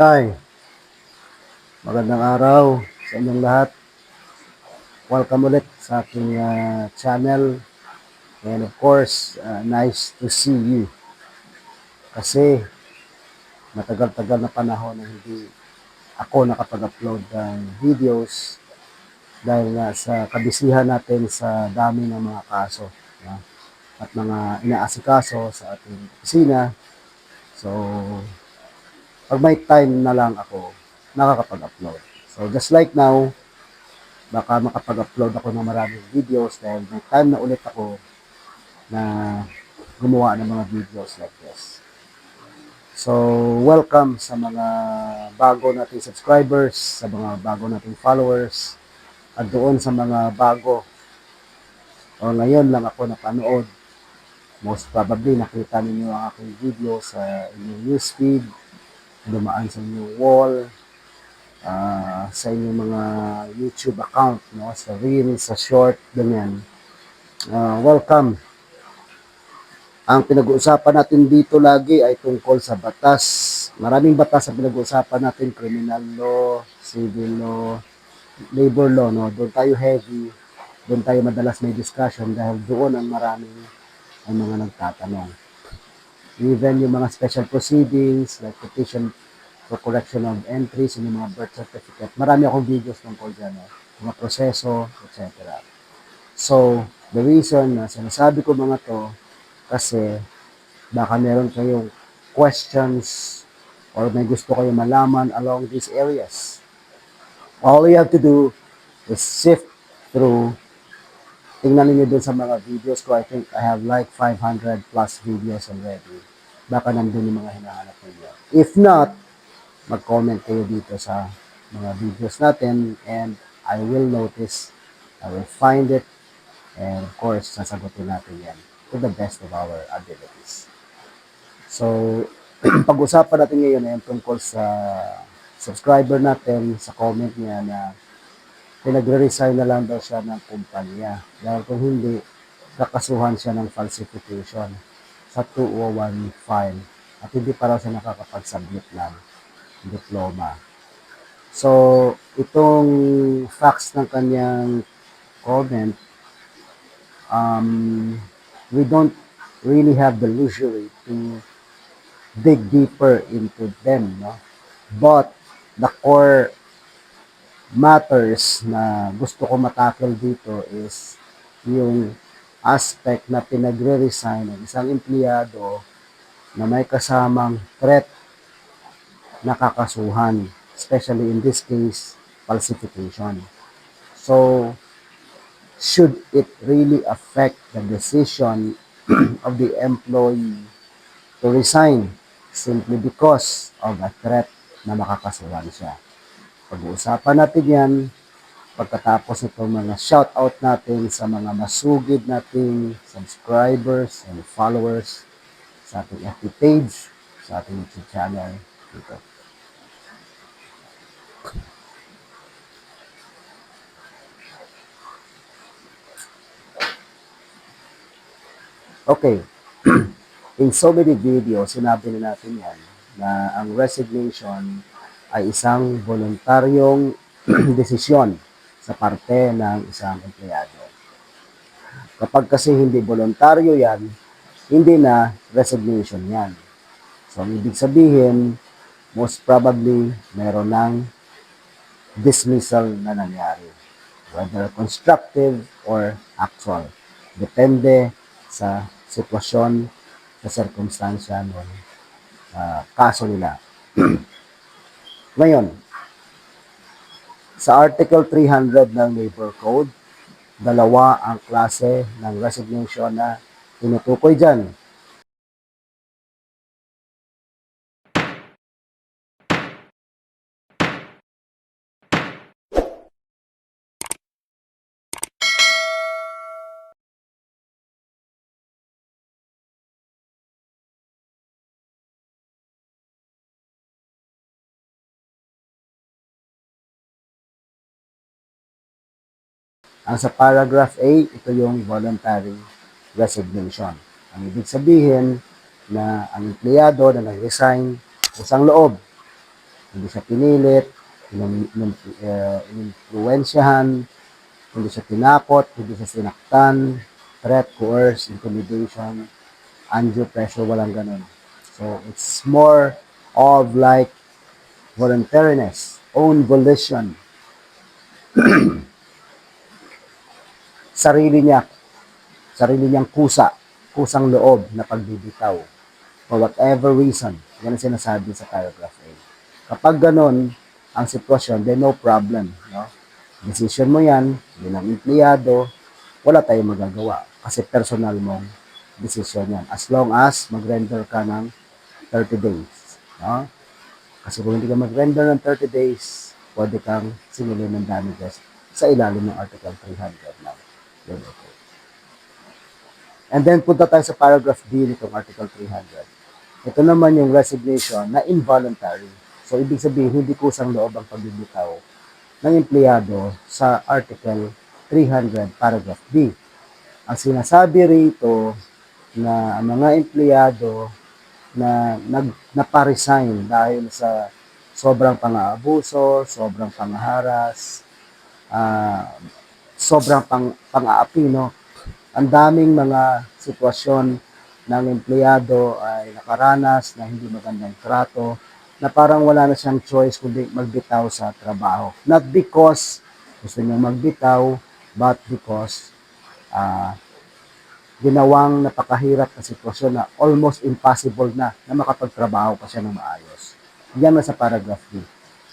Hi, magandang araw sa inyong lahat. Welcome ulit sa aking ah, channel. And of course, ah, nice to see you. Kasi matagal-tagal na panahon na hindi ako nakapag-upload ng videos dahil nga sa kabisihan natin sa dami ng mga kaso no? at mga inaasikaso sa ating opisina. So, pag may time na lang ako, nakakapag-upload. So, just like now, baka makapag-upload ako ng maraming videos dahil may time na ulit ako na gumawa ng mga videos like this. So, welcome sa mga bago nating subscribers, sa mga bago nating followers, at doon sa mga bago o ngayon lang ako napanood. Most probably nakita ninyo ang aking video sa inyong newsfeed, dumaan sa inyong wall, ah, sa inyong mga YouTube account, no? sa Reels, sa Short, ganyan. Ah, welcome. Ang pinag-uusapan natin dito lagi ay tungkol sa batas. Maraming batas ang pinag-uusapan natin, criminal law, civil law, labor law, no? Doon tayo heavy, doon tayo madalas may discussion dahil doon ang maraming ang mga nagtatanong. Even yung mga special proceedings, like petition for correction of entries, yung mga birth certificate, marami akong videos tungkol dyan, no? mga proseso, etc. So, the reason na sinasabi ko mga to, kasi baka meron kayong questions or may gusto kayo malaman along these areas. All you have to do is sift through tingnan niyo dun sa mga videos ko. I think I have like 500 plus videos already. Baka nandun yung mga hinahanap ninyo. If not, mag-comment kayo dito sa mga videos natin and I will notice, I will find it, and of course, sasagutin natin yan to the best of our abilities. So, pag-usapan natin ngayon ay tungkol sa subscriber natin, sa comment niya na pinagre-resign na lang daw siya ng kumpanya. Dahil kung hindi, kakasuhan siya ng falsification sa 201 file at hindi pa raw siya nakakapag-submit ng diploma. So, itong facts ng kanyang comment, um, we don't really have the luxury to dig deeper into them, no? But the core matters na gusto ko matakil dito is yung aspect na pinagre-resign ng isang empleyado na may kasamang threat na kakasuhan, especially in this case, falsification. So, should it really affect the decision of the employee to resign simply because of a threat na makakasuhan siya? Pag-uusapan natin yan pagkatapos itong mga shoutout natin sa mga masugid nating subscribers and followers sa ating FB page, sa ating YouTube channel dito. Okay. In so many videos, sinabi na natin yan na ang resignation ay isang voluntaryong desisyon sa parte ng isang empleyado. Kapag kasi hindi voluntaryo yan, hindi na resignation yan. So, ang ibig sabihin, most probably, meron ng dismissal na nangyari. Whether constructive or actual. Depende sa sitwasyon, sa circumstansya ng ah, kaso nila. Ngayon, sa Article 300 ng Labor Code, dalawa ang klase ng resignation na tinutukoy dyan. Ang sa paragraph A, ito yung voluntary resignation. Ang ibig sabihin na ang empleyado na nag-resign isang loob hindi siya pinilit, inum, inum, uh, ininfluensyahan, hindi siya tinakot, hindi siya sinaktan, threat, coerce, intimidation, undue pressure, walang ganun. So, it's more of like voluntariness, own volition. sarili niya, sarili niyang kusa, kusang loob na pagbibitaw for whatever reason. Yan ang sinasabi sa paragraph A. Kapag ganun ang sitwasyon, then no problem. No? Decision mo yan, bilang empleyado, wala tayong magagawa kasi personal mong decision yan. As long as mag-render ka ng 30 days. No? Kasi kung hindi ka mag-render ng 30 days, pwede kang singilin ng damages sa ilalim ng Article 300 ng Code. And then punta tayo sa paragraph D nitong Article 300. Ito naman yung resignation na involuntary. So, ibig sabihin, hindi kusang loob ang pagbibitaw ng empleyado sa Article 300, paragraph D. Ang sinasabi rito na ang mga empleyado na nag naparesign dahil sa sobrang pang-aabuso, sobrang pangharas, ah, sobrang pang pang-aapi, no? Ang daming mga sitwasyon ng empleyado ay nakaranas na hindi magandang trato, na parang wala na siyang choice kundi magbitaw sa trabaho. Not because gusto niya magbitaw, but because ah, ginawang napakahirap na sitwasyon na almost impossible na na makapagtrabaho pa siya ng maayos. Yan na sa paragraph B.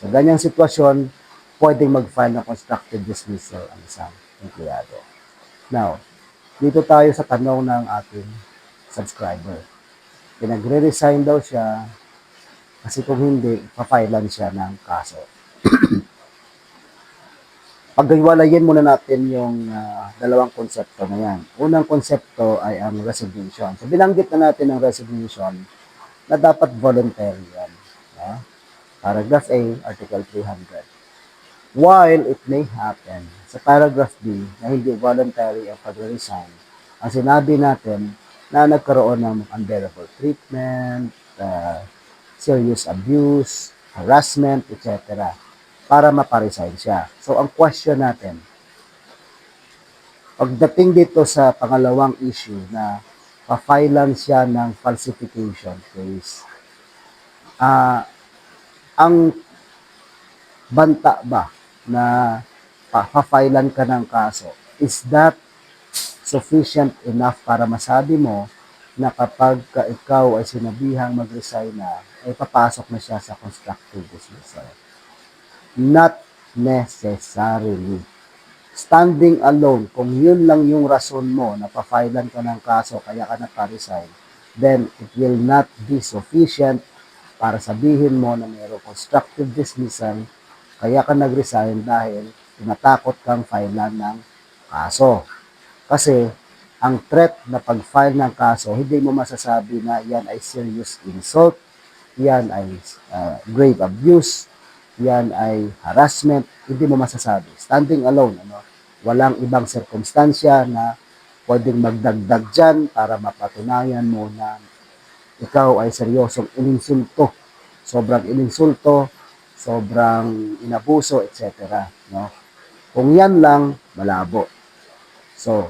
Sa ganyang sitwasyon, pwedeng mag-file ng constructive dismissal ang isang empleyado. Now, dito tayo sa tanong ng ating subscriber. Pinagre-resign daw siya kasi kung hindi, papilan siya ng kaso. Paghiwalayin muna natin yung ah, dalawang konsepto na yan. Unang konsepto ay ang resignation. So, binanggit na natin ang resignation na dapat voluntary yan. no? Paragraph A, Article 300. While it may happen sa paragraph B na hindi voluntary ang pag-resign, ang sinabi natin na nagkaroon ng unbearable treatment, uh, serious abuse, harassment, etc. para maparesign siya. So, ang question natin, pagdating dito sa pangalawang issue na pa-filean siya ng falsification case, ah ang banta ba na pa-filean ka ng kaso, is that sufficient enough para masabi mo na kapag ka ikaw ay sinabihang mag-resign na, ay papasok na siya sa constructive dismissal. Not necessarily. Standing alone, kung yun lang yung rason mo na pa-filean ka ng kaso kaya ka na-resign, then it will not be sufficient para sabihin mo na mayroong constructive dismissal kaya ka nag-resign dahil tinatakot kang filean ng kaso. Kasi ang threat na pag-file ng kaso, hindi mo masasabi na yan ay serious insult, yan ay uh, grave abuse, yan ay harassment, hindi mo masasabi. Standing alone, ano, walang ibang sirkumstansya na pwedeng magdagdag dyan para mapatunayan mo na ikaw ay seryosong ininsulto, sobrang ininsulto, sobrang inabuso, etc. No? Kung yan lang, malabo. So,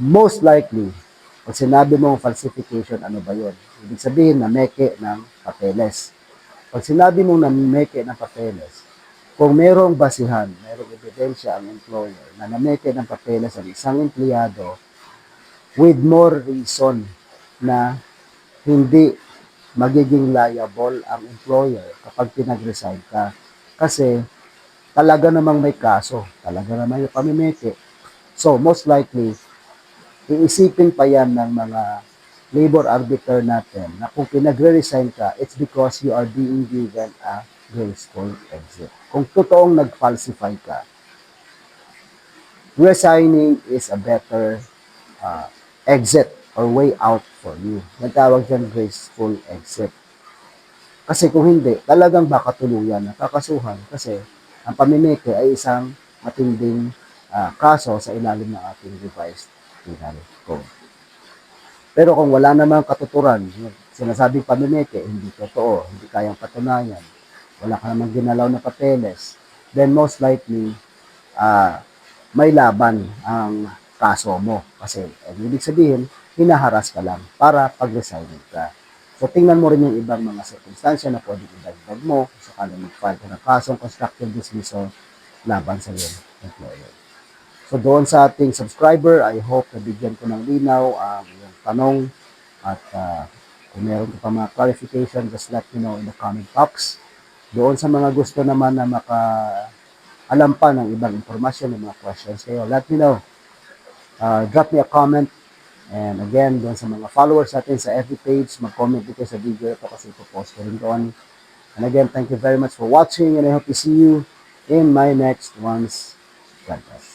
most likely, pag sinabi mong falsification, ano ba yun? Ibig sabihin na meke ng papeles. Pag sinabi mong na meke ng papeles, kung merong basihan, merong ebidensya ang employer na nameke ng papeles ang isang empleyado with more reason na hindi magiging liable ang employer kapag pinag-resign ka. Kasi talaga namang may kaso, talaga namang may pamimeke. So, most likely, iisipin pa yan ng mga labor arbiter natin na kung pinagre-resign ka, it's because you are being given a graceful exit. Kung totoong nag-falsify ka, resigning is a better uh, exit or way out for you. Nagtawag dyan graceful exit. Kasi kung hindi, talagang baka tuluyan na kakasuhan kasi ang pamimeke ay isang matinding uh, kaso sa ilalim ng ating revised penal code. Pero kung wala namang katuturan, sinasabing pamimeke, hindi totoo, hindi kayang patunayan, wala ka namang ginalaw na papeles, then most likely, ah, may laban ang kaso mo. Kasi, ang ibig sabihin, hinaharas ka lang para pag-resign ka. So, tingnan mo rin yung ibang mga circumstansya na pwedeng idagdag mo kung sakali mag-file ka ng kasong constructive dismissal laban sa iyong employer. So, doon sa ating subscriber, I hope na bigyan ko ng linaw ang iyong tanong at ah, kung meron ka pa mga clarification, just let me know in the comment box. Doon sa mga gusto naman na maka alam pa ng ibang impormasyon, ng mga questions kayo, let me know. Uh, drop me a comment. And again, doon sa mga followers natin sa FB page, mag-comment dito sa video ito kasi ipopost ko rin doon. And again, thank you very much for watching and I hope to see you in my next one's bless.